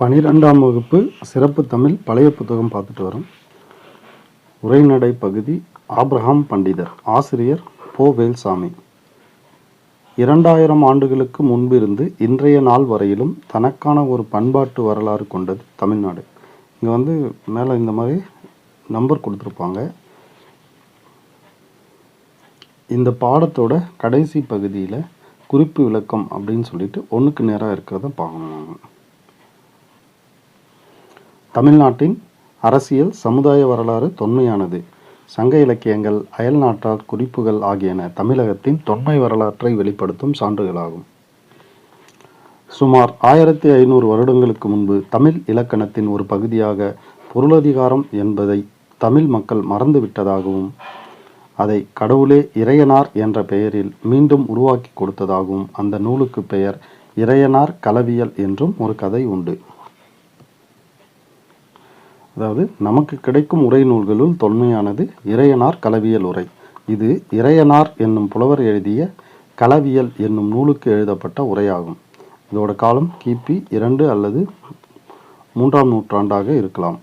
பனிரெண்டாம் வகுப்பு சிறப்பு தமிழ் பழைய புத்தகம் பார்த்துட்டு வரோம். உரைநடை பகுதி ஆப்ரஹாம் பண்டிதர் ஆசிரியர் போ வேல்சாமி. இரண்டாயிரம் ஆண்டுகளுக்கு முன்பிருந்து இன்றைய நாள் வரையிலும் தனக்கான ஒரு பண்பாட்டு வரலாறு கொண்டது தமிழ்நாடு. இங்கே வந்து மேலே இந்த மாதிரி நம்பர் கொடுத்துருப்பாங்க. இந்த பாடத்தோட கடைசி பகுதியில் குறிப்பு விளக்கம் அப்படின்னு சொல்லிட்டு ஒன்றுக்கு நேராக இருக்கிறத பார்க்கணும் தமிழ்நாட்டின் அரசியல் சமுதாய வரலாறு தொன்மையானது. சங்க இலக்கியங்கள் அயல் நாட்டார் குறிப்புகள் ஆகியன தமிழகத்தின் தொன்மை வரலாற்றை வெளிப்படுத்தும் சான்றுகளாகும். சுமார் ஆயிரத்தி ஐநூறு வருடங்களுக்கு முன்பு தமிழ் இலக்கணத்தின் ஒரு பகுதியாக பொருளதிகாரம் என்பதை தமிழ் மக்கள் மறந்துவிட்டதாகவும் அதை கடவுளே இறையனார் என்ற பெயரில் மீண்டும் உருவாக்கி கொடுத்ததாகவும் அந்த நூலுக்கு பெயர் இறையனார் கலவியல் என்றும் ஒரு கதை உண்டு. அதாவது நமக்கு கிடைக்கும் உரை நூல்களுள் தொன்மையானது இறையனார் களவியல் உரை. இது இறையனார் என்னும் புலவர் எழுதிய களவியல் என்னும் நூலுக்கு எழுதப்பட்ட உரையாகும். இதோட காலம் கிபி இரண்டு அல்லது மூன்றாம் நூற்றாண்டாக இருக்கலாம்.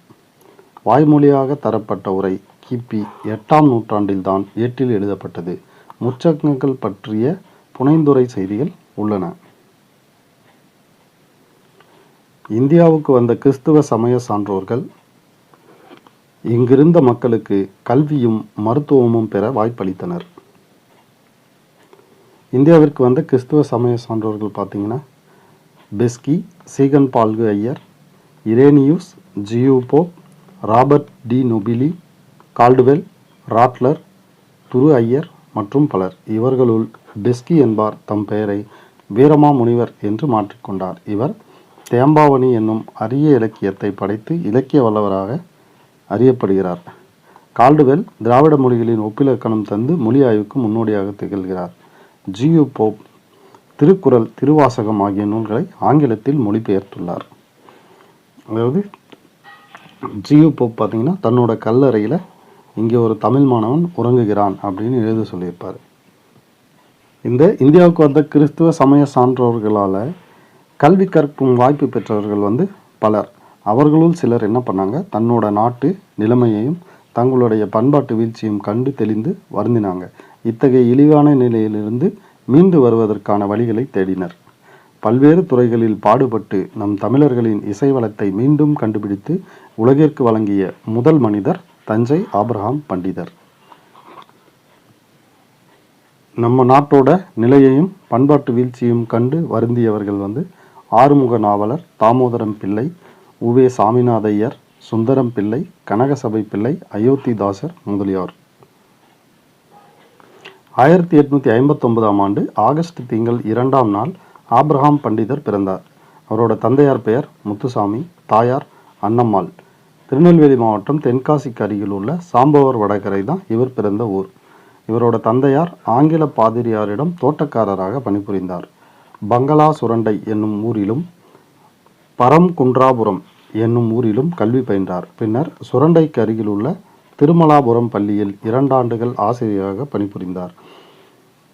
வாய்மொழியாக தரப்பட்ட உரை கிபி எட்டாம் நூற்றாண்டில்தான் ஏட்டில் எழுதப்பட்டது. முச்சங்கங்கள் பற்றிய புனைந்துரை செய்திகள் உள்ளன. இந்தியாவுக்கு வந்த கிறிஸ்துவ சமய சான்றோர்கள் இங்கிருந்த மக்களுக்கு கல்வியும் மருத்துவமும் பெற வாய்ப்பளித்தனர். இந்தியாவிற்கு வந்த கிறிஸ்துவ சமய சான்றோர்கள் பார்த்தீங்கன்னா Beschi Ziegenbalg Iyer Rhenius G U Pope Robert de Nobili Caldwell Rottler Drew Iyer மற்றும் பலர். இவர்களுள் பெஸ்கி என்பார் தம் பெயரை வீரமா முனிவர் என்று மாற்றிக்கொண்டார் இவர் தேம்பாவணி என்னும் அரிய இலக்கியத்தை படைத்து இலக்கிய வல்லவராக அறியப்படுகிறார். கால்டுவெல் திராவிட மொழிகளின் ஒப்பிலக்கணம் தந்து மொழி ஆய்வுக்கு முன்னோடியாக திகழ்கிறார். G U Pope. திருக்குறள் திருவாசகம் ஆகிய நூல்களை ஆங்கிலத்தில் மொழிபெயர்த்துள்ளார். அதாவது ஜியு போப் பார்த்தீங்கன்னா தன்னோட கல்லறையில் இங்கே ஒரு தமிழ் மாணவன் உறங்குகிறான் அப்படின்னு எழுத சொல்லியிருப்பார். இந்த இந்தியாவுக்கு வந்த கிறிஸ்துவ சமய சான்றோர்களால் கல்வி கற்கும் வாய்ப்பு பெற்றவர்கள் வந்து பலர். அவர்களுள் சிலர் என்ன பண்ணாங்க? தன்னோட நாட்டு நிலைமையையும் தங்களுடைய பண்பாட்டு வீழ்ச்சியும் கண்டு தெளிந்து வருந்தினாங்க. இத்தகைய இழிவான நிலையிலிருந்து மீண்டு வருவதற்கான வழிகளை தேடினர். பல்வேறு துறைகளில் பாடுபட்டு நம் தமிழர்களின் இசை வளத்தை மீண்டும் கண்டுபிடித்து உலகிற்கு வழங்கிய முதல் மனிதர் தஞ்சை ஆப்ரஹாம் பண்டிதர். நம்ம நாட்டோட நிலையையும் பண்பாட்டு வீழ்ச்சியும் கண்டு வருந்தியவர்கள் வந்து ஆறுமுக நாவலர் தாமோதரம் பிள்ளை உவே சாமிநாதையர் சுந்தரம் பிள்ளை கனகசபை பிள்ளை அயோத்திதாசர் முதலியார். ஆயிரத்தி எட்நூத்தி ஐம்பத்தொன்பதாம் ஆண்டு ஆகஸ்ட் திங்கள் இரண்டாம் நாள் ஆப்ரஹாம் பண்டிதர் பிறந்தார். அவரோட தந்தையார் பெயர் முத்துசாமி தாயார் அன்னம்மாள் திருநெல்வேலி மாவட்டம் தென்காசிக்கு அருகில் உள்ள சாம்பவர் வடகரை தான் இவர் பிறந்த ஊர். இவரோட தந்தையார் ஆங்கில பாதிரியாரிடம் தோட்டக்காரராக பணிபுரிந்தார். பங்களா சுரண்டை என்னும் ஊரிலும் பரம்குன்றாபுரம் என்னும் ஊரிலும் கல்வி பயின்றார். பின்னர் சுரண்டைக்கு அருகில் உள்ள திருமலாபுரம் பள்ளியில் இரண்டாண்டுகள் ஆசிரியராக பணிபுரிந்தார்.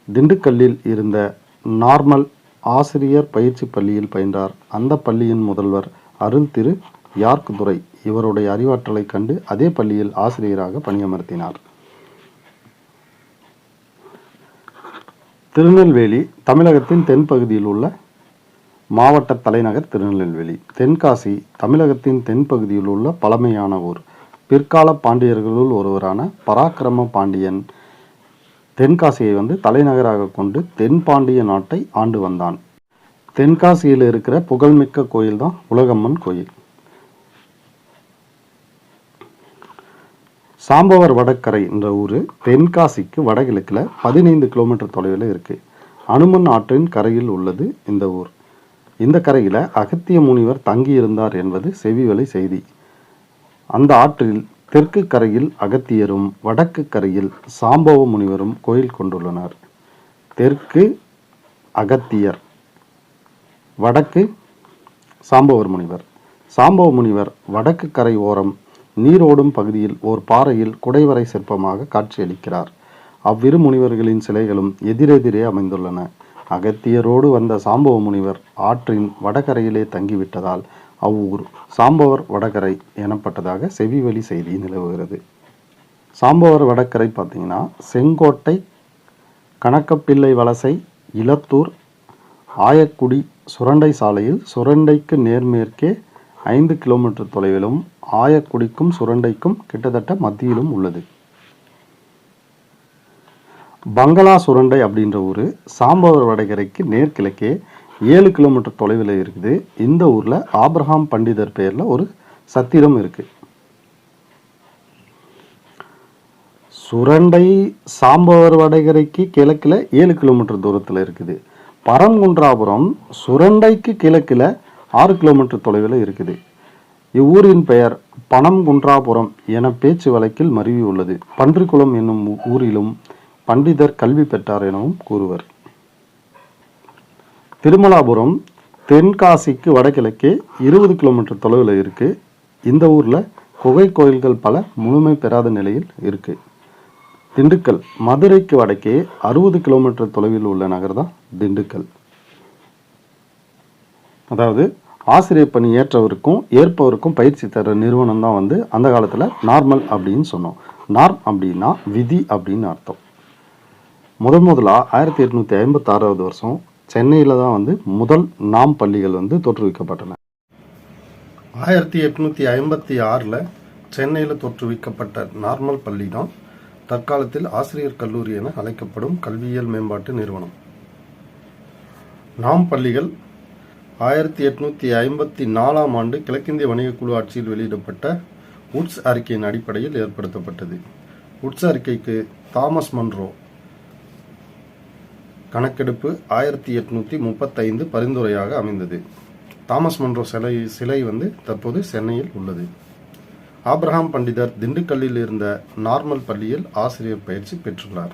திண்டுக்கல்லில் இருந்த நார்மல் ஆசிரியர் பயிற்சி பள்ளியில் பயின்றார். அந்த பள்ளியின் முதல்வர் அருள் திரு. யார்க் துரை இவருடைய அறிவாற்றலை கண்டு அதே பள்ளியில் ஆசிரியராக பணியமர்த்தினார். திருநெல்வேலி தமிழகத்தின் தென்பகுதியில் உள்ள மாவட்ட தலைநகர் திருநெல்வேலி. தென்காசி தமிழகத்தின் தென்பகுதியில் உள்ள பழமையான ஊர். பிற்கால பாண்டியர்களுள் ஒருவரான பராக்கிரம பாண்டியன் தென்காசியை வந்து தலைநகராக கொண்டு தென்பாண்டிய நாட்டை ஆண்டு வந்தான். தென்காசியில் இருக்கிற புகழ்மிக்க கோயில் தான் உலகம்மன் கோயில். சாம்பவர் வடக்கரை என்ற ஊர் தென்காசிக்கு வடகிழக்கில் பதினைந்து கிலோமீட்டர் தொலைவில் இருக்குது அனுமன் ஆற்றின் கரையில் உள்ளது இந்த ஊர். இந்த கரையில் அகத்திய முனிவர் தங்கியிருந்தார் என்பது செவிவலை செய்தி. அந்த ஆற்றில் தெற்கு கரையில் அகத்தியரும் வடக்கு கரையில் சாம்பவ முனிவரும் கோயில் கொண்டுள்ளனர். தெற்கு அகத்தியர் வடக்கு சாம்பவர் முனிவர். சாம்பவ முனிவர் வடக்கு கரை ஓரம் நீரோடும் பகுதியில் ஓர் பாறையில் குடைவரை சிற்பமாக காட்சியளிக்கிறார். அவ்விரு முனிவர்களின் சிலைகளும் எதிரெதிரே அமைந்துள்ளன. அகத்தியரோடு வந்த சாம்பவ முனிவர் ஆற்றின் வடகரையிலே தங்கிவிட்டதால் அவ்வூர் சாம்பவர் வடகரை எனப்பட்டதாக செவிவழி செய்தி நிலவுகிறது. சாம்பவர் வடகரை பார்த்தீங்கன்னா செங்கோட்டை கணக்கப்பிள்ளை வலசை இலத்தூர் ஆயக்குடி சுரண்டை சாலையில் சுரண்டைக்கு நேர்மேற்கே ஐந்து கிலோமீட்டர் தொலைவிலும் ஆயக்குடிக்கும் சுரண்டைக்கும் கிட்டத்தட்ட மத்தியிலும் உள்ளது. பங்களா சுரண்டை அப்படின்ற ஊர் சாம்பவர் வடகரைக்கு நேர்கிழக்கே ஏழு கிலோமீட்டர் தொலைவில் இருக்குது. இந்த ஊரில் ஆப்ரஹாம் பண்டிதர் பெயரில் ஒரு சத்திரம் இருக்குது சுரண்டை சாம்பவர் வடகரைக்கு கிழக்கில் ஏழு கிலோமீட்டர் தூரத்தில் இருக்குது. பரங்குன்றாபுரம் சுரண்டைக்கு கிழக்கில் ஆறு கிலோமீட்டர் தொலைவில் இருக்குது. இவ்வூரின் பெயர் பனம்குன்றாபுரம் என பேச்சு வழக்கில் மருவி உள்ளது. பன்றிக்குளம் என்னும் ஊரிலும் பண்டிதர் கல்வி பெற்றார் எனவும் கூறுவர். திருமலாபுரம் தென்காசிக்கு வடகிழக்கே இருபது கிலோமீட்டர் தொலைவில் இருக்கு. இந்த ஊரில் குகை கோயில்கள் பல முழுமை பெறாத நிலையில் இருக்கு. திண்டுக்கல் மதுரைக்கு வடக்கே அறுபது கிலோமீட்டர் தொலைவில் உள்ள நகர் தான் திண்டுக்கல். அதாவது ஆசிரியர் பணி ஏற்றவருக்கும் ஏற்பவருக்கும் பயிற்சி தர நிறுவனம் தான் வந்து அந்த காலத்தில் நார்மல் அப்படின்னு சொன்னோம். நார்ம் அப்படின்னா விதி அப்படின்னு அர்த்தம். முதன் முதலாக ஆயிரத்தி எட்நூற்றி ஐம்பத்தாறாவது வருஷம் சென்னையில் தான் வந்து முதல் நாம் பள்ளிகள் வந்து தோற்றுவிக்கப்பட்டன. ஆயிரத்தி எட்நூற்றி ஐம்பத்தி ஆறில் சென்னையில் தோற்றுவிக்கப்பட்ட நார்மல் பள்ளி தான் தற்காலத்தில் ஆசிரியர் கல்லூரி என அழைக்கப்படும் கல்வியியல் மேம்பாட்டு நிறுவனம். நாம் பள்ளிகள் ஆயிரத்தி எட்நூற்றி ஐம்பத்தி நாலாம் ஆண்டு கிழக்கிந்திய வணிகக்குழு ஆட்சியில் வெளியிடப்பட்ட உட்ஸ் அறிக்கையின் அடிப்படையில் ஏற்படுத்தப்பட்டது. உட்ஸ் அறிக்கைக்கு தாமஸ் மன்ரோ கணக்கெடுப்பு ஆயிரத்தி எட்நூற்றி முப்பத்தைந்து பரிந்துரையாக அமைந்தது. தாமஸ் மன்றோ சிலை சிலை வந்து தற்போது சென்னையில் உள்ளது. ஆப்ரஹாம் பண்டிதர் திண்டுக்கல்லில் இருந்த நார்மல் பள்ளியில் ஆசிரியர் பயிற்சி பெற்றுள்ளார்.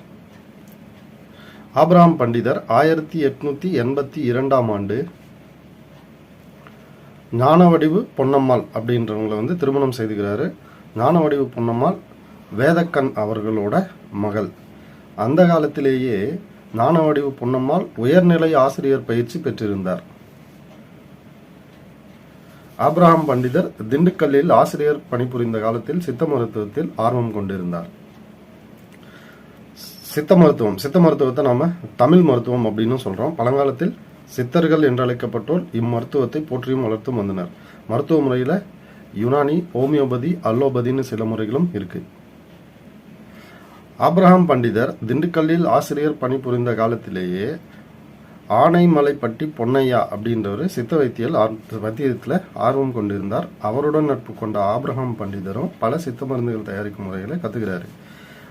ஆப்ரஹாம் பண்டிதர் ஆயிரத்தி எட்நூத்தி எண்பத்தி இரண்டாம் ஆண்டு ஞானவடிவு பொன்னம்மாள் அப்படின்றவங்களை வந்து திருமணம் செய்துகிறாரு. ஞானவடிவு பொன்னம்மாள் வேதக்கண் அவர்களோட மகள். அந்த காலத்திலேயே ஞானவடிவு பொன்னம்மாள் உயர்நிலை ஆசிரியர் பயிற்சி பெற்றிருந்தார். ஆப்ரஹாம் பண்டிதர் திண்டுக்கல்லில் ஆசிரியர் பணிபுரிந்த காலத்தில் சித்த மருத்துவத்தில் ஆர்வம் கொண்டிருந்தார். சித்த மருத்துவம் சித்த மருத்துவத்தை நாம தமிழ் மருத்துவம் அப்படின்னு சொல்றோம். பழங்காலத்தில் சித்தர்கள் என்றழைக்கப்பட்டோர் இம்மருத்துவத்தை போற்றியும் வளர்த்தும் வந்தனர். மருத்துவ முறையில யுனானி ஹோமியோபதி அல்லோபதின்னு சில முறைகளும் இருக்குது ஆப்ரஹாம் பண்டிதர் திண்டுக்கல்லில் ஆசிரியர் பணிபுரிந்த காலத்திலேயே ஆனைமலைப்பட்டி பொன்னையா அப்படின்றவர் சித்த வைத்தியல் வைத்தியத்தில் ஆர்வம் கொண்டிருந்தார். அவருடன் நட்பு கொண்ட ஆப்ரஹாம் பண்டிதரும் பல சித்த மருந்துகள் தயாரிக்கும் முறைகளை கத்துக்கிறாரு.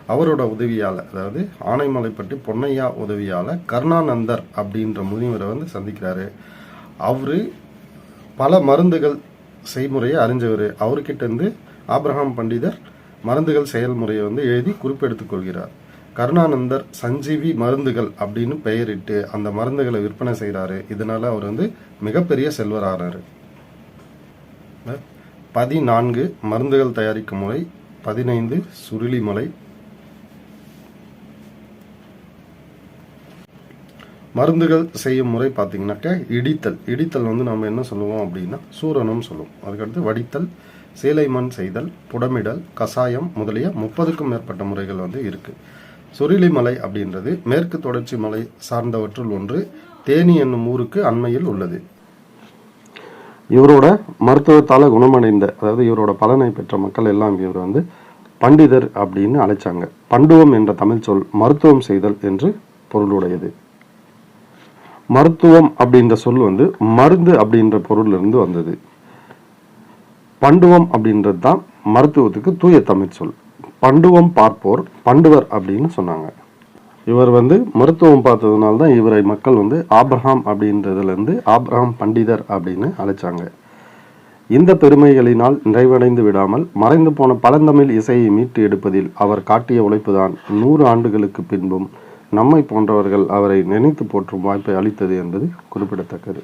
அவரோட உதவியால் அதாவது ஆனைமலைப்பட்டி பொன்னையா உதவியால் கருணானந்தர் அப்படின்ற முனிவரை வந்து சந்திக்கிறாரு. அவர் பல மருந்துகள் செய்முறையை அறிஞ்சவர். அவர்கிட்ட இருந்து ஆப்ரஹாம் பண்டிதர் மருந்துகள் செயல்முறையை வந்து எழுதி குறிப்பெடுத்துக் கொள்கிறார். கருணானந்தர் சஞ்சீவி மருந்துகள் அப்படின்னு பெயரிட்டு அந்த மருந்துகளை விற்பனை செய்கிறாரு இதனால அவர் வந்து மிகப்பெரிய செல்வர் பதினான்கு மருந்துகள் தயாரிக்கும் முறை பதினைந்து சுருளிமலை மருந்துகள் செய்யும் முறை பார்த்தீங்கன்னாக்கா இடித்தல். இடித்தல் வந்து நம்ம என்ன சொல்லுவோம் அப்படின்னா சூரணம் சொல்லுவோம். அதுக்கடுத்து வடித்தல் சேலை மண் செய்தல் புடமிடல் கசாயம் முதலிய முப்பதுக்கும் மேற்பட்ட முறைகள் வந்து இருக்கு. சுருளிமலை அப்படின்றது மேற்கு தொடர்ச்சி மலை சார்ந்தவற்றுள் ஒன்று தேனி என்னும் ஊருக்கு அண்மையில் உள்ளது. இவரோட மருத்துவத்தால் குணமடைந்த அதாவது இவரோட பலனை பெற்ற மக்கள் எல்லாம் இவர் வந்து பண்டிதர் அப்படின்னு அழைச்சாங்க. பண்டுவம் என்ற தமிழ் சொல் மருத்துவம் செய்தல் என்று பொருளுடையது. மருத்துவம் அப்படின்ற சொல் வந்து மருந்து அப்படின்ற பொருள்ல இருந்து வந்தது. பண்டுவம் அப்படின்றது தான் மருத்துவத்துக்கு தூய தமிழ் சொல். பண்டுவம் பார்ப்போர் பண்டுவர் அப்படின்னு சொன்னாங்க. இவர் வந்து மருத்துவம் பார்த்ததுனால தான் இவரை மக்கள் வந்து ஆப்ரஹாம் அப்படின்றதுல இருந்து ஆப்ரஹாம் பண்டிதர் அப்படின்னு அழைச்சாங்க. இந்த பெருமைகளினால் நிறைவடைந்து விடாமல் மறைந்து போன பழந்தமிழ் இசையை மீட்டு எடுப்பதில் அவர் காட்டிய உழைப்புதான் நூறு ஆண்டுகளுக்கு பின்பும் நம்மை போன்றவர்கள் அவரை நினைத்து போற்றும் வாய்ப்பை அளித்தது என்பது குறிப்பிடத்தக்கது.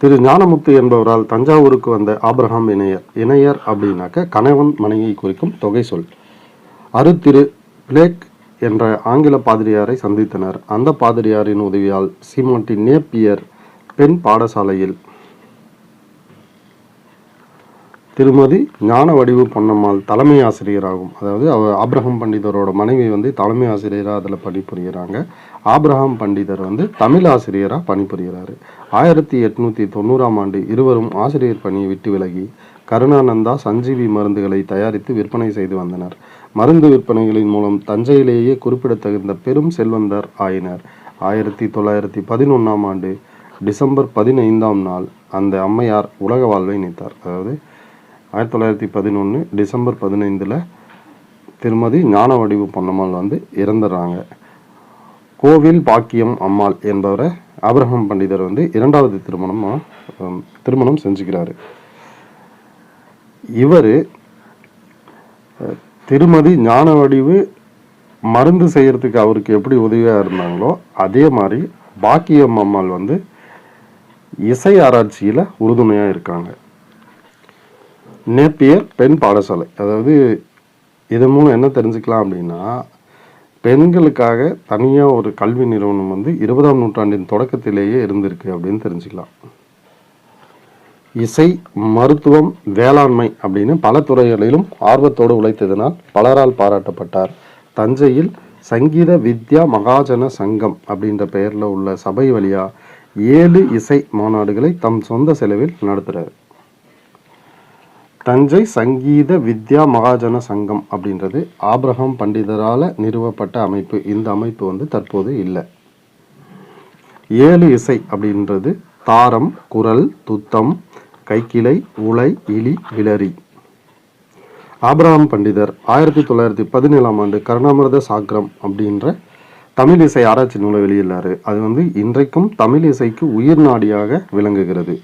திரு ஞானமுத்து என்பவரால் தஞ்சாவூருக்கு வந்த ஆப்ரஹாம் இணையர் இணையர் அப்படின்னாக்க கணவன் மனைவியை குறிக்கும் தொகை சொல். அருத்திரு பிளேக் என்ற ஆங்கில பாதிரியாரை சந்தித்தனர். அந்த பாதிரியாரின் உதவியால் சீமாட்டி நேப்பியர் பெண் பாடசாலையில் திருமதி ஞான வடிவு பொன்னம்மாள் தலைமை ஆசிரியராகும். அதாவது அவர் ஆப்ரஹாம் பண்டிதரோட மனைவி வந்து தலைமை ஆசிரியராக அதில் பணிபுரிகிறாங்க ஆப்ரஹாம் பண்டிதர் வந்து தமிழ் ஆசிரியராக பணிபுரிகிறாரு ஆயிரத்தி எட்நூற்றி தொண்ணூறாம் ஆண்டு இருவரும் ஆசிரியர் பணியை விட்டு விலகி கருணானந்தா சஞ்சீவி மருந்துகளை தயாரித்து விற்பனை செய்து வந்தனர். மருந்து விற்பனைகளின் மூலம் தஞ்சையிலேயே குறிப்பிடத்தகுந்த பெரும் செல்வந்தர் ஆயினர். ஆயிரத்தி தொள்ளாயிரத்தி பதினொன்றாம் ஆண்டு டிசம்பர் பதினைந்தாம் நாள் அந்த அம்மையார் உலக வாழ்வை நீத்தார் அதாவது ஆயிரத்தி தொள்ளாயிரத்தி பதினொன்று டிசம்பர் பதினைந்தில் திருமதி ஞான வடிவு பொன்னம்மாள் வந்து இறந்துடுறாங்க. கோவில் பாக்கியம் அம்மாள் என்பவரை ஆபிரகாம் பண்டிதர் வந்து இரண்டாவது திருமணம் திருமணம் செஞ்சுக்கிறாரு. இவர் திருமதி ஞான வடிவு மருந்து செய்கிறதுக்கு அவருக்கு எப்படி உதவியாக இருந்தாங்களோ அதே மாதிரி பாக்கியம் அம்மாள் வந்து இசை ஆராய்ச்சியில் உறுதுணையாக இருக்காங்க. நேப்பியர் பெண் பாடசாலை. அதாவது இது மூலம் என்ன தெரிஞ்சுக்கலாம் அப்படின்னா பெண்களுக்காக தனியாக ஒரு கல்வி நிறுவனம் வந்து இருபதாம் நூற்றாண்டின் தொடக்கத்திலேயே இருந்திருக்கு அப்படின்னு தெரிஞ்சுக்கலாம். இசை மருத்துவம் வேளாண்மை அப்படின்னு பல துறைகளிலும் ஆர்வத்தோடு உழைத்ததினால் பலரால் பாராட்டப்பட்டார். தஞ்சையில் சங்கீத வித்யா மகாஜன சங்கம் அப்படின்ற பெயரில் உள்ள சபை வழியாக ஏழு இசை மாநாடுகளை தம் சொந்த செலவில் நடத்துகிறார் தஞ்சை சங்கீத வித்யா மகாஜன சங்கம் அப்படின்றது ஆப்ரஹாம் பண்டிதரால் நிறுவப்பட்ட அமைப்பு. இந்த அமைப்பு வந்து தற்போது இல்லை. ஏழு இசை அப்படின்றது தாரம் குரல் துத்தம் கைக்கிளை உலை இலி விளரி. ஆப்ரஹாம் பண்டிதர் ஆயிரத்தி தொள்ளாயிரத்தி பதினேழாம் ஆண்டு கருணாமிரத சாக்ரம் அப்படின்ற தமிழ் இசை ஆராய்ச்சி நூலை வெளியிட்டாரு அது வந்து இன்றைக்கும் தமிழ் இசைக்கு உயிர் நாடியாக விளங்குகிறது.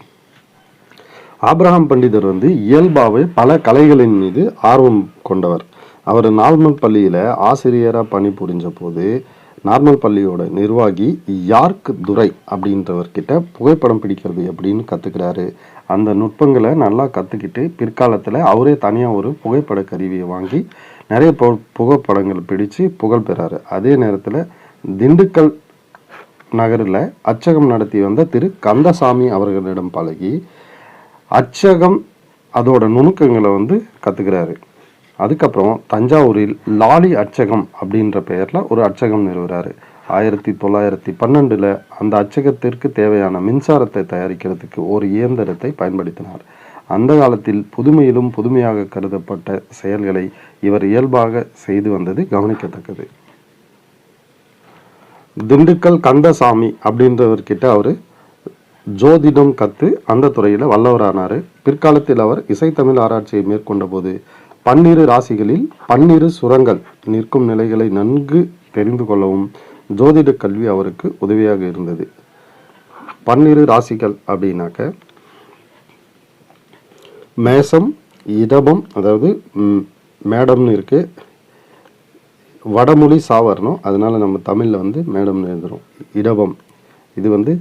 ஆப்ரஹாம் பண்டிதர் வந்து இயல்பாகவே பல கலைகளின் மீது ஆர்வம் கொண்டவர். அவர் நார்மல் பள்ளியில் ஆசிரியராக பணிபுரிஞ்ச போது நார்மல் பள்ளியோட நிர்வாகி யார்க் துரை அப்படின்றவர்கிட்ட புகைப்படம் பிடிக்கிறது எப்படின்னு கற்றுக்கிறாரு அந்த நுட்பங்களை நல்லா கற்றுக்கிட்டு பிற்காலத்தில் அவரே தனியாக ஒரு புகைப்பட கருவியை வாங்கி நிறைய பு புகைப்படங்கள் பிடித்து புகழ் பெறாரு. அதே நேரத்தில் திண்டுக்கல் நகரில் அச்சகம் நடத்தி வந்த திரு கந்தசாமி அவர்களிடம் பழகி அச்சகம் அதோட நுணுக்கங்களை வந்து கற்றுக்கிறாரு அதுக்கப்புறம் தஞ்சாவூரில் லாலி அச்சகம் அப்படின்ற பெயரில் ஒரு அச்சகம் நிறுவுறாரு. ஆயிரத்தி தொள்ளாயிரத்தி பன்னெண்டில் அந்த அச்சகத்திற்கு தேவையான மின்சாரத்தை தயாரிக்கிறதுக்கு ஒரு இயந்திரத்தை பயன்படுத்தினார். அந்த காலத்தில் புதுமையிலும் புதுமையாக கருதப்பட்ட செயல்களை இவர் இயல்பாக செய்து வந்தது கவனிக்கத்தக்கது. திண்டுக்கல் கந்தசாமி அப்படின்றவர்கிட்ட அவர் ஜோதிடம் கத்து அந்த துறையில் வல்லவரானார். பிற்காலத்தில் அவர் இசைத்தமிழ் ஆராய்ச்சியை மேற்கொண்ட போது பன்னிரு ராசிகளில் பன்னிரு சுரங்கள் நிற்கும் நிலைகளை நன்கு தெரிந்து கொள்ளவும் ஜோதிட கல்வி அவருக்கு உதவியாக இருந்தது. பன்னிரு ராசிகள் அப்படின்னாக்க மேசம் இடபம் அதாவது மேடம்னு இருக்கு. வடமொழி சாவரணும் அதனால நம்ம தமிழில் வந்து மேடம்னு எழுதுறோம். இடபம். இது வந்து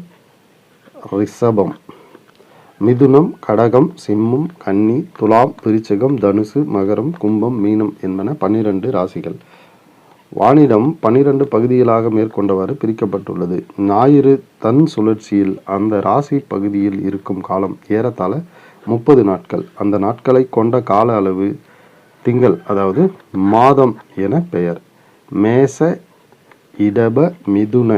ரிஷபம். மிதுனம் கடகம் சிம்மம் கன்னி துலாம் விருச்சிகம் தனுசு மகரம் கும்பம் மீனம் என்பன பன்னிரண்டு ராசிகள். வானிடம் பன்னிரண்டு பகுதிகளாக மேற்கொண்டவாறு பிரிக்கப்பட்டுள்ளது. ஞாயிறு தன் சுழற்சியில் அந்த ராசி பகுதியில் இருக்கும் காலம் ஏறத்தாழ முப்பது நாட்கள். அந்த நாட்களை கொண்ட கால அளவு திங்கள் அதாவது மாதம் என பெயர். மேச இடப மிதுன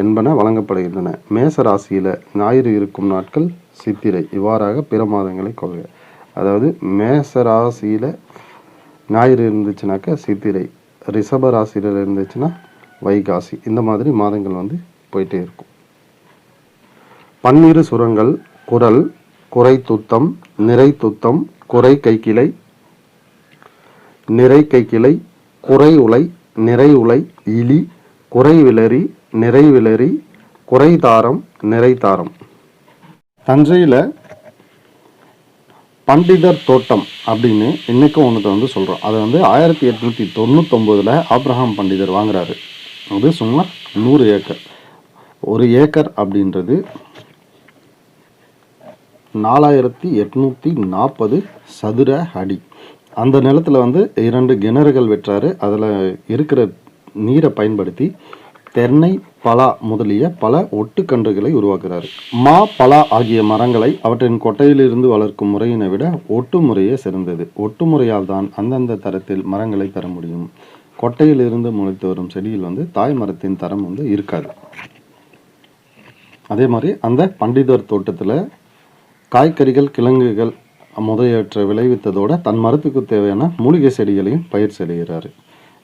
என்பன வழங்கப்படுகின்றன. மேச ராசியில் ஞாயிறு இருக்கும் நாட்கள் சித்திரை. இவ்வாறாக பிற மாதங்களை கொள்க. அதாவது மேச ராசியில் ஞாயிறு இருந்துச்சுனாக்கா சித்திரை. ரிஷப ராசியில் இருந்துச்சுன்னா வைகாசி. இந்த மாதிரி மாதங்கள் வந்து போயிட்டே இருக்கும். பன்னிரு சுரங்கள் குரல் குறை துத்தம் நிறை துத்தம் குறை கைக்கிளை நிறை கைக்கிளை குறை உலை நிறை உலை இலி குறை விளரி நிறைவிலறி குறைதாரம் நிறைதாரம். நிறை தாரம் தஞ்சையில் பண்டிதர் தோட்டம் அப்படின்னு இன்னைக்கும் ஒன்றத்தை வந்து சொல்கிறோம் அதை வந்து ஆயிரத்தி எட்நூற்றி தொண்ணூத்தொம்போதில் ஆப்ரஹாம் பண்டிதர் வாங்குறாரு. அது சுமார் நூறு ஏக்கர். ஒரு ஏக்கர் அப்படின்றது நாலாயிரத்தி எட்நூற்றி நாற்பது சதுர அடி. அந்த நிலத்துல வந்து இரண்டு கிணறுகள் வெட்டுறாரு. அதில் இருக்கிற நீரை பயன்படுத்தி தென்னை பலா முதலிய பல ஒட்டுக்கன்றுகளை உருவாக்குகிறார். மா பலா ஆகிய மரங்களை அவற்றின் கொட்டையிலிருந்து வளர்க்கும் முறையினை விட ஒட்டு முறையே சிறந்தது. ஒட்டு முறையால் தான் அந்தந்த தரத்தில் மரங்களை பெற முடியும். கொட்டையிலிருந்து முளைத்து வரும் செடியில் வந்து தாய் மரத்தின் தரம் வந்து இருக்காது. அதே மாதிரி அந்த பண்டிதர் தோட்டத்தில் காய்கறிகள் கிழங்குகள் முதலியவற்றை விளைவித்ததோட தன் மரத்துக்கு தேவையான மூலிகை செடிகளையும் பயிர் செய்கிறாரு.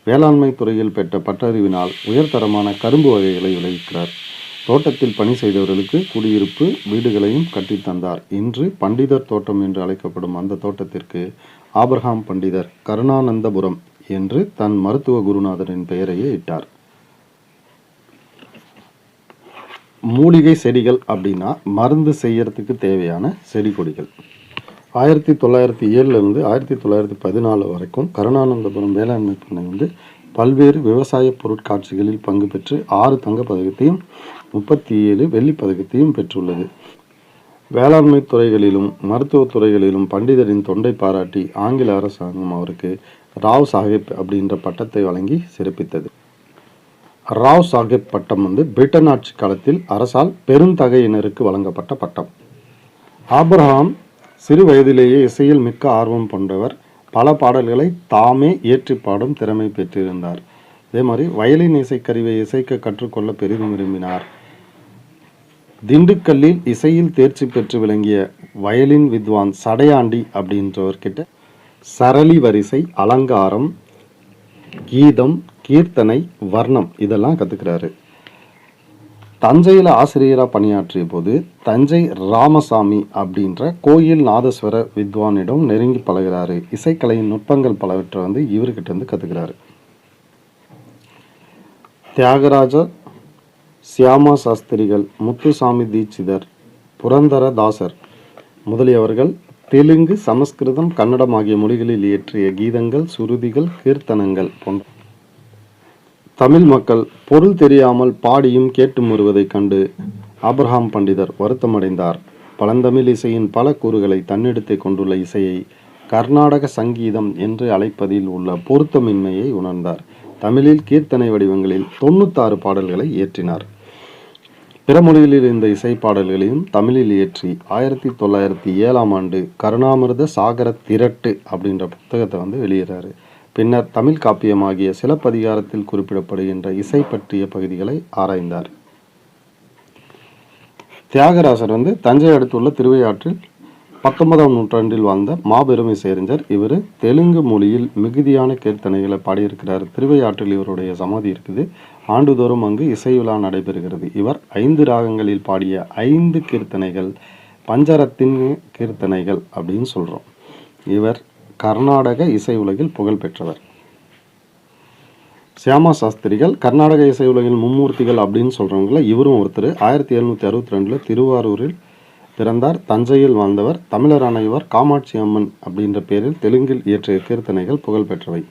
வேளாண்மை துறையில் பெற்ற பட்டறிவினால் உயர்தரமான கரும்பு வகைகளை விளைவிக்கிறார். தோட்டத்தில் பணி செய்தவர்களுக்கு குடியிருப்பு வீடுகளையும் கட்டித்தந்தார் இன்று பண்டிதர் தோட்டம் என்று அழைக்கப்படும் அந்த தோட்டத்திற்கு ஆபிரகாம் பண்டிதர் கருணானந்தபுரம் என்று தன் மருத்துவ குருநாதரின் பெயரையே இட்டார். மூலிகை செடிகள் அப்படின்னா மருந்து செய்யறதுக்கு தேவையான செடி கொடிகள் ஆயிரத்தி தொள்ளாயிரத்தி ஏழுலேருந்து ஆயிரத்தி தொள்ளாயிரத்தி பதினாலு வரைக்கும் கருணானந்தபுரம் வேளாண்மை பண்ணை வந்து பல்வேறு விவசாய பொருட்காட்சிகளில் பங்கு பெற்று ஆறு தங்க பதக்கத்தையும் முப்பத்தி ஏழு வெள்ளி பதக்கத்தையும் பெற்றுள்ளது. வேளாண்மை துறைகளிலும் மருத்துவத் துறைகளிலும் பண்டிதரின் தொண்டை பாராட்டி ஆங்கில அரசாங்கம் அவருக்கு ராவ் சாஹிப் அப்படின்ற பட்டத்தை வழங்கி சிறப்பித்தது. ராவ் சாஹிப் பட்டம் வந்து பிரிட்டன் ஆட்சி காலத்தில் அரசால் பெருந்தகையினருக்கு வழங்கப்பட்ட பட்டம். ஆப்ரஹாம் சிறு வயதிலேயே இசையில் மிக்க ஆர்வம் கொண்டவர். பல பாடல்களை தாமே இயற்றி பாடும் திறமை பெற்றிருந்தார். அதே மாதிரி வயலின் இசைக்கருவியை இசைக்க கற்றுக்கொள்ள பெரிதும் விரும்பினார். திண்டுக்கல்லில் இசையில் தேர்ச்சி பெற்று விளங்கிய வயலின் வித்வான் சடையாண்டி அப்படின்றவர்கிட்ட சரளி வரிசை அலங்காரம் கீதம் கீர்த்தனை வர்ணம் இதெல்லாம் கற்றுக்கிறாரு தஞ்சையில் ஆசிரியராக பணியாற்றிய போது தஞ்சை ராமசாமி அப்படின்ற கோயில் நாதஸ்வர வித்வானிடம் நெருங்கி பழகிறாரு. இசைக்கலையின் நுட்பங்கள் பலவற்றை வந்து இவர்கிட்ட இருந்து கற்றுக்கிறாரு தியாகராஜர் சியாமா சாஸ்திரிகள் முத்துசாமி தீட்சிதர் புரந்தர தாசர் முதலியவர்கள் தெலுங்கு சமஸ்கிருதம் கன்னடம் ஆகிய மொழிகளில் இயற்றிய கீதங்கள் சுருதிகள் கீர்த்தனங்கள் போன்ற தமிழ் மக்கள் பொருள் தெரியாமல் பாடியும் கேட்டும் வருவதைக் கண்டு ஆபிரகாம் பண்டிதர் வருத்தமடைந்தார். பழந்தமிழ் இசையின் பல கூறுகளை தன்னெடுத்து கொண்டுள்ள இசையை கர்நாடக சங்கீதம் என்று அழைப்பதில் உள்ள பொருத்தமின்மையை உணர்ந்தார். தமிழில் கீர்த்தனை வடிவங்களில் தொண்ணூத்தாறு பாடல்களை இயற்றினார். பிற மொழிகளில் இருந்த இசை பாடல்களையும் தமிழில் இயற்றி ஆயிரத்தி தொள்ளாயிரத்தி ஏழாம் ஆண்டு கருணாமிர்த சாகர திரட்டு அப்படின்ற புத்தகத்தை வந்து வெளியிடுறாரு. பின்னர் தமிழ் காப்பியமாகிய சிலப்பதிகாரத்தில் குறிப்பிடப்படுகின்ற இசை பற்றிய பகுதிகளை ஆராய்ந்தார். தியாகராசர் வந்து தஞ்சை அடுத்துள்ள திருவையாற்றில் பத்தொன்பதாம் நூற்றாண்டில் வாழ்ந்த மாபெரும் இசையறிஞர். இவர் தெலுங்கு மொழியில் மிகுதியான கீர்த்தனைகளை பாடியிருக்கிறார். திருவையாற்றில் இவருடைய சமாதி இருக்குது. ஆண்டுதோறும் அங்கு இசை விழா நடைபெறுகிறது. இவர் ஐந்து ராகங்களில் பாடிய ஐந்து கீர்த்தனைகள் பஞ்சரத்தின் கீர்த்தனைகள் அப்படின்னு சொல்கிறோம் இவர் கர்நாடக இசை உலகில் புகழ் பெற்றவர். சியாமா சாஸ்திரிகள் கர்நாடக இசை உலகில் மும்மூர்த்திகள் அப்படின்னு சொல்கிறவங்கள இவரும் ஒருத்தர். ஆயிரத்தி எழுநூற்றி அறுபத்தி ரெண்டில் திருவாரூரில் பிறந்தார். தஞ்சையில் வாழ்ந்தவர் தமிழரான இவர் காமாட்சி அம்மன் அப்படின்ற பேரில் தெலுங்கில் இயற்றிய கீர்த்தனைகள் புகழ் பெற்றவை.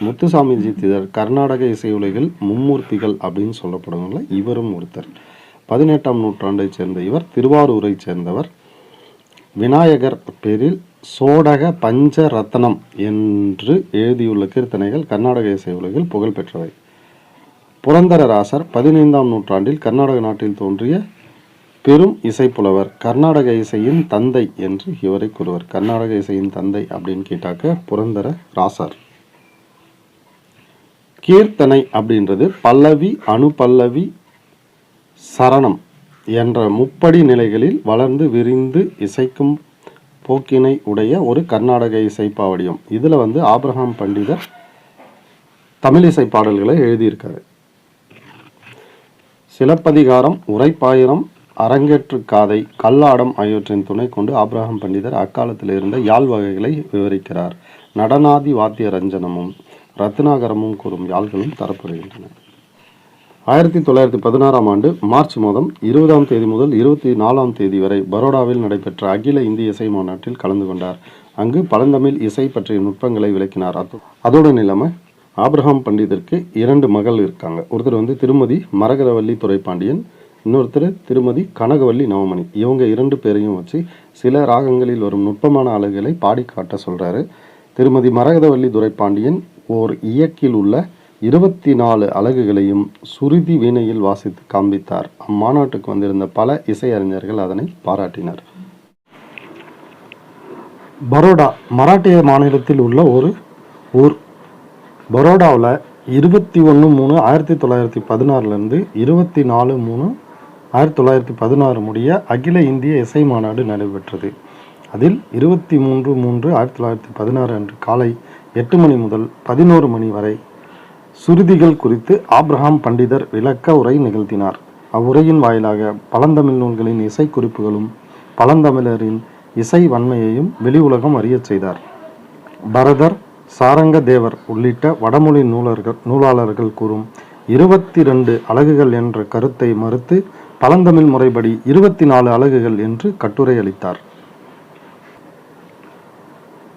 முத்துசாமி ஜீத்திதர் கர்நாடக இசை உலகில் மும்மூர்த்திகள் அப்படின்னு சொல்லப்படுவங்கள இவரும் ஒருத்தர். பதினெட்டாம் நூற்றாண்டைச் சேர்ந்த இவர் திருவாரூரைச் சேர்ந்தவர். விநாயகர் பேரில் சோடக பஞ்ச ரத்னம் என்று எழுதியுள்ள கீர்த்தனைகள் கர்நாடக இசை உலகில் புகழ் பெற்றவை புரந்தரராசர் பதினைந்தாம் நூற்றாண்டில் கர்நாடக நாட்டில் தோன்றிய பெரும் இசைப்புலவர் கர்நாடக இசையின் தந்தை என்று இவரை கூறுவர். கர்நாடக இசையின் தந்தை அப்படின்னு கேட்டாக்க புரந்தர ராசர் கீர்த்தனை அப்படின்றது பல்லவி அணுபல்லவி சரணம் என்ற முப்படி நிலைகளில் வளர்ந்து விரிந்து இசைக்கும் போக்கினை உடைய ஒரு கர்நாடக இசைப்பாவடியம் இதில் வந்து ஆப்ரஹாம் பண்டிதர் தமிழிசை பாடல்களை எழுதியிருக்காரு. சிலப்பதிகாரம் உரைப்பாயிரம் அரங்கேற்று காதை கல்லாடம் ஆகியவற்றின் துணை கொண்டு ஆப்ரஹாம் பண்டிதர் அக்காலத்தில் இருந்த யாழ் வகைகளை விவரிக்கிறார். நடனாதி வாத்திய ரஞ்சனமும் ரத்னாகரமும் கூறும் யாழ்களும் தரப்படுகின்றன. ஆயிரத்தி தொள்ளாயிரத்தி பதினாறாம் ஆண்டு மார்ச் மாதம் இருபதாம் தேதி முதல் இருபத்தி நாலாம் தேதி வரை பரோடாவில் நடைபெற்ற அகில இந்திய இசை மாநாட்டில் கலந்து கொண்டார். அங்கு பழந்தமிழ் இசை பற்றிய நுட்பங்களை விளக்கினார் அது அதோடு இல்லாமல் ஆப்ரஹாம் பண்டிதருக்கு இரண்டு மகள் இருக்காங்க. ஒருத்தர் வந்து திருமதி மரகரவல்லி துறைப்பாண்டியன் இன்னொருத்தர் திருமதி கனகவல்லி நவமணி. இவங்க இரண்டு பேரையும் வச்சு சில ராகங்களில் வரும் நுட்பமான அழகுகளை பாடி காட்ட சொல்கிறாரு திருமதி மரகதவல்லி துரைப்பாண்டியன் ஓர் இயக்கில் உள்ள இருபத்தி நாலு அலகுகளையும் சுருதி வீணையில் வாசித்து காண்பித்தார். அம்மாநாட்டுக்கு வந்திருந்த பல இசையறிஞர்கள் அதனை பாராட்டினர். பரோடா மராட்டிய மாநிலத்தில் உள்ள ஒரு ஊர். பரோடாவில் இருபத்தி ஒன்று மூணு ஆயிரத்தி தொள்ளாயிரத்தி பதினாறுலேருந்து இருபத்தி நாலு மூணு ஆயிரத்தி தொள்ளாயிரத்தி பதினாறு முடிய அகில இந்திய இசை மாநாடு நடைபெற்றது. அதில் இருபத்தி மூன்று மூன்று ஆயிரத்தி தொள்ளாயிரத்தி பதினாறு அன்று காலை எட்டு மணி முதல் பதினோரு மணி வரை சுருதிகள் குறித்து ஆப்ரஹாம் பண்டிதர் விளக்க உரை நிகழ்த்தினார். அவ்வுரையின் வாயிலாக பழந்தமிழ் நூல்களின் இசை குறிப்புகளும் பழந்தமிழரின் இசை வன்மையையும் வெளி உலகம் அறியச் செய்தார். பரதர் சாரங்க தேவர் உள்ளிட்ட வடமொழி நூலர்கள் நூலாளர்கள் கூறும் இருபத்தி ரெண்டு அலகுகள் என்ற கருத்தை மறுத்து பழந்தமிழ் முறைப்படி இருபத்தி நாலு அலகுகள் என்று கட்டுரை அளித்தார்.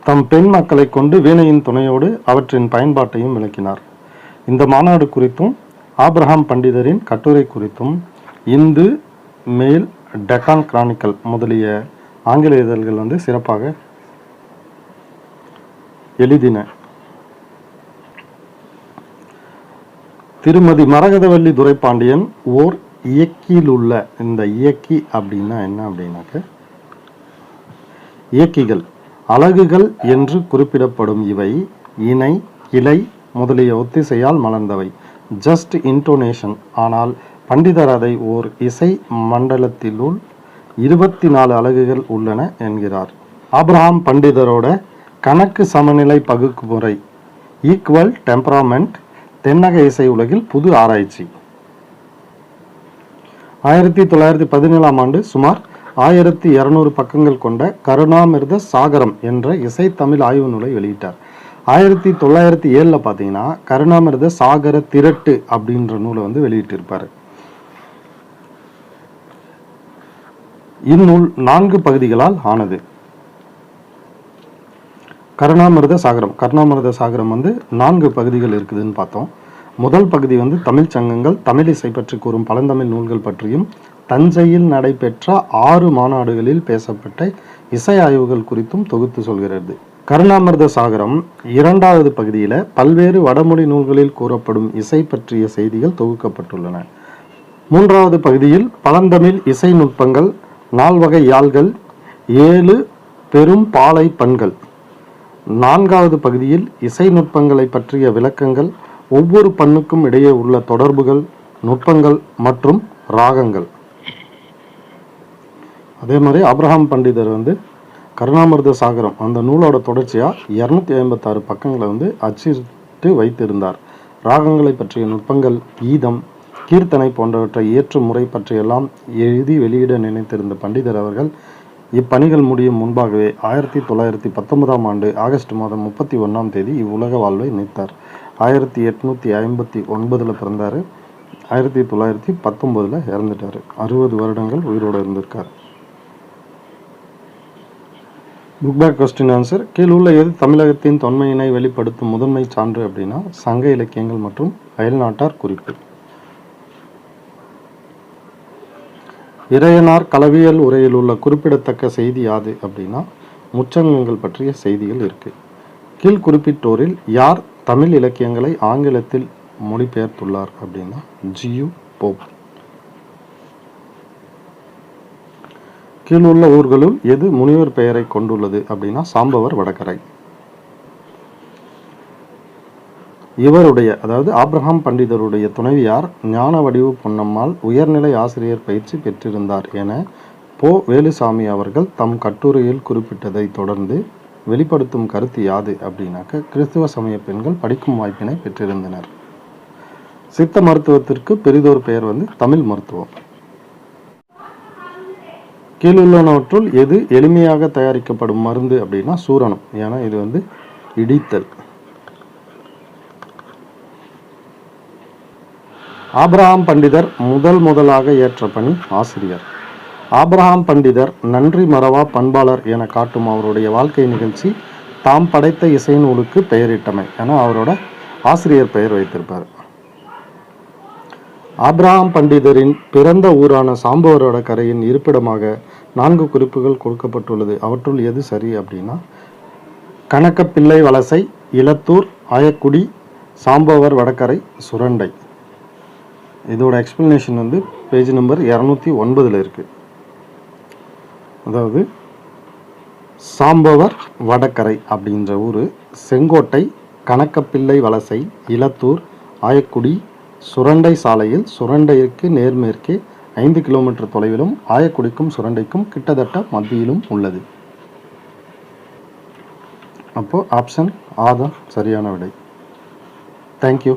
தம் பெண் மக்களை கொண்டு வீணையின் துணையோடு அவற்றின் பயன்பாட்டையும் விளக்கினார். இந்த மாநாடு குறித்தும் ஆப்ரஹாம் பண்டிதரின் கட்டுரை குறித்தும் இந்து மேல் டெக்கான் கிரானிக்கல் முதலிய ஆங்கில இதழ்கள் வந்து சிறப்பாக எழுதின. திருமதி மரகதவல்லி துரைப்பாண்டியன் ஓர் இயக்கியில் உள்ள இந்த இயக்கி அப்படின்னா என்ன அப்படின்னாக்க இயக்கிகள் அலகுகள் என்று குறிப்பிடப்படும் இவை இணை கிளை முதலிய ஒத்திசையால் மலர்ந்தவை. ஜஸ்ட் இன்டோனேஷன் ஆனால் பண்டிதர் அதை ஓர் இசை மண்டலத்திலுள் இருபத்தி நாலு அலகுகள் உள்ளன என்கிறார். ஆப்ரஹாம் பண்டிதரோட கணக்கு சமநிலை பகுப்புமுறை ஈக்குவல் டெம்பராமெண்ட் தென்னக இசை உலகில் புது ஆராய்ச்சி. ஆயிரத்தி தொள்ளாயிரத்தி பதினேழாம் ஆண்டு சுமார் ஆயிரத்தி இரநூறு பக்கங்கள் கொண்ட கருணாமிர்த சாகரம் என்ற இசை தமிழ் ஆய்வு நூலை வெளியிட்டார். ஆயிரத்தி தொள்ளாயிரத்தி ஏழில் பார்த்தீங்கன்னா கருணாமிரத சாகர திரட்டு அப்படின்ற நூலை வந்து வெளியிட்டிருப்பார். இந்நூல் நான்கு பகுதிகளால் ஆனது. கருணாமிரத சாகரம். கருணாமிரத சாகரம் வந்து நான்கு பகுதிகள் இருக்குதுன்னு பார்த்தோம். முதல் பகுதி வந்து தமிழ் சங்கங்கள் தமிழ் இசை பற்றி கூறும் பழந்தமிழ் நூல்கள் பற்றியும் தஞ்சையில் நடைபெற்ற ஆறு மாநாடுகளில் பேசப்பட்ட இசை ஆய்வுகள் குறித்தும் தொகுத்து சொல்கிறது. கருணாமிர்த சாகரம் இரண்டாவது பகுதியில் பல்வேறு வடமொழி நூல்களில் கூறப்படும் இசை பற்றிய செய்திகள் தொகுக்கப்பட்டுள்ளன. மூன்றாவது பகுதியில் பழந்தமிழ் இசை நுட்பங்கள் நால்வகை யாழ்கள் ஏழு பெரும் பாலை பண்கள். நான்காவது பகுதியில் இசை நுட்பங்களை பற்றிய விளக்கங்கள் ஒவ்வொரு பண்ணுக்கும் இடையே உள்ள தொடர்புகள் நுட்பங்கள் மற்றும் ராகங்கள். அதே மாதிரி அப்ரஹாம் பண்டிதர் வந்து கருணாமிர்த சாகரம் அந்த நூலோட தொடர்ச்சியாக இரநூத்தி ஐம்பத்தாறு பக்கங்களை வந்து அச்சிட்டு வைத்திருந்தார். ராகங்களை பற்றிய நுட்பங்கள் கீதம் கீர்த்தனை போன்றவற்றை ஏற்றும் முறை பற்றியெல்லாம் எழுதி வெளியிட நினைத்திருந்த பண்டிதர் அவர்கள் இப்பணிகள் முடியும் முன்பாகவே ஆயிரத்தி தொள்ளாயிரத்தி பத்தொன்பதாம் ஆண்டு ஆகஸ்ட் மாதம் முப்பத்தி ஒன்றாம் தேதி இவ்வுலக வாழ்வை நீத்தார் ஆயிரத்தி எட்நூற்றி ஐம்பத்தி ஒன்பதில் பிறந்தார். ஆயிரத்தி தொள்ளாயிரத்தி பத்தொம்போதில் இறந்துட்டார். அறுபது வருடங்கள் உயிரோடு இருந்திருக்கார். புக் பேக் கொஸ்டின் ஆன்சர் கீழ் உள்ள எது தமிழகத்தின் தொன்மையினை வெளிப்படுத்தும் முதன்மை சான்று அப்படின்னா சங்க இலக்கியங்கள் மற்றும் அயல்நாட்டார் குறிப்பு. இறையனார் களவியல் உரையில் உள்ள குறிப்பிடத்தக்க செய்தி யாது அப்படின்னா முச்சங்கங்கள் பற்றிய செய்திகள் இருக்கு. கீழ் குறிப்பிட்டோரில் யார் தமிழ் இலக்கியங்களை ஆங்கிலத்தில் மொழிபெயர்த்துள்ளார் அப்படின்னா ஜியு போப். கீழுள்ள ஊர்களுள் எது முனிவர் பெயரை கொண்டுள்ளது அப்படின்னா சாம்பவர் வடகரை. இவருடைய அதாவது ஆப்ரஹாம் பண்டிதருடைய துணைவியார் ஞான வடிவு பொன்னம்மாள் உயர்நிலை ஆசிரியர் பயிற்சி பெற்றிருந்தார் என போ. வேலுசாமி அவர்கள் தம் கட்டுரையில் குறிப்பிட்டதை தொடர்ந்து வெளிப்படுத்தும் கருத்து யாது அப்படின்னாக்க கிறிஸ்துவ சமய பெண்கள் படிக்கும் வாய்ப்பினை பெற்றிருந்தனர். சித்த மருத்துவத்திற்கு பெரிதொரு பெயர் வந்து தமிழ் மருத்துவம். கீழுள்ளனவற்றுள் எது எளிமையாக தயாரிக்கப்படும் மருந்து அப்படின்னா சூரணம். ஏன்னா இது வந்து இடித்தல். ஆப்ரஹாம் பண்டிதர் முதல் முதலாக ஏற்ற பணி ஆசிரியர். ஆப்ரஹாம் பண்டிதர் நன்றி மறவா பண்பாளர் என காட்டும் அவருடைய வாழ்க்கை நிகழ்ச்சி தாம் படைத்த இசை நூலுக்கு பெயரிட்டமை. என அவரோட ஆசிரியர் பெயர் வைத்திருப்பார். ஆப்ரஹாம் பண்டிதரின் பிறந்த ஊரான சாம்பவரோட கரையின் இருப்பிடமாக நான்கு குறிப்புகள் கொடுக்கப்பட்டுள்ளது. அவற்றுள் எது சரி அப்படின்னா கணக்கப்பிள்ளை வலசை இலத்தூர் ஆயக்குடி சாம்பவர் வடகரை சுரண்டை. இதோட எக்ஸ்பிளனேஷன் வந்து பேஜ் நம்பர் இரநூத்தி ஒன்பதில் இருக்குது அதாவது சாம்பவர் வடக்கரை அப்படின்ற ஊர் செங்கோட்டை கணக்கப்பிள்ளை வலசை இலத்தூர் ஆயக்குடி சுரண்டை சாலையில் சுரண்டைக்கு நேர்மேற்கே ஐந்து கிலோமீட்டர் தொலைவிலும் ஆயக்குடிக்கும் சுரண்டைக்கும் கிட்டத்தட்ட மத்தியிலும் உள்ளது. அப்போ ஆப்ஷன் ஆ தான் சரியான விடை. தேங்க்யூ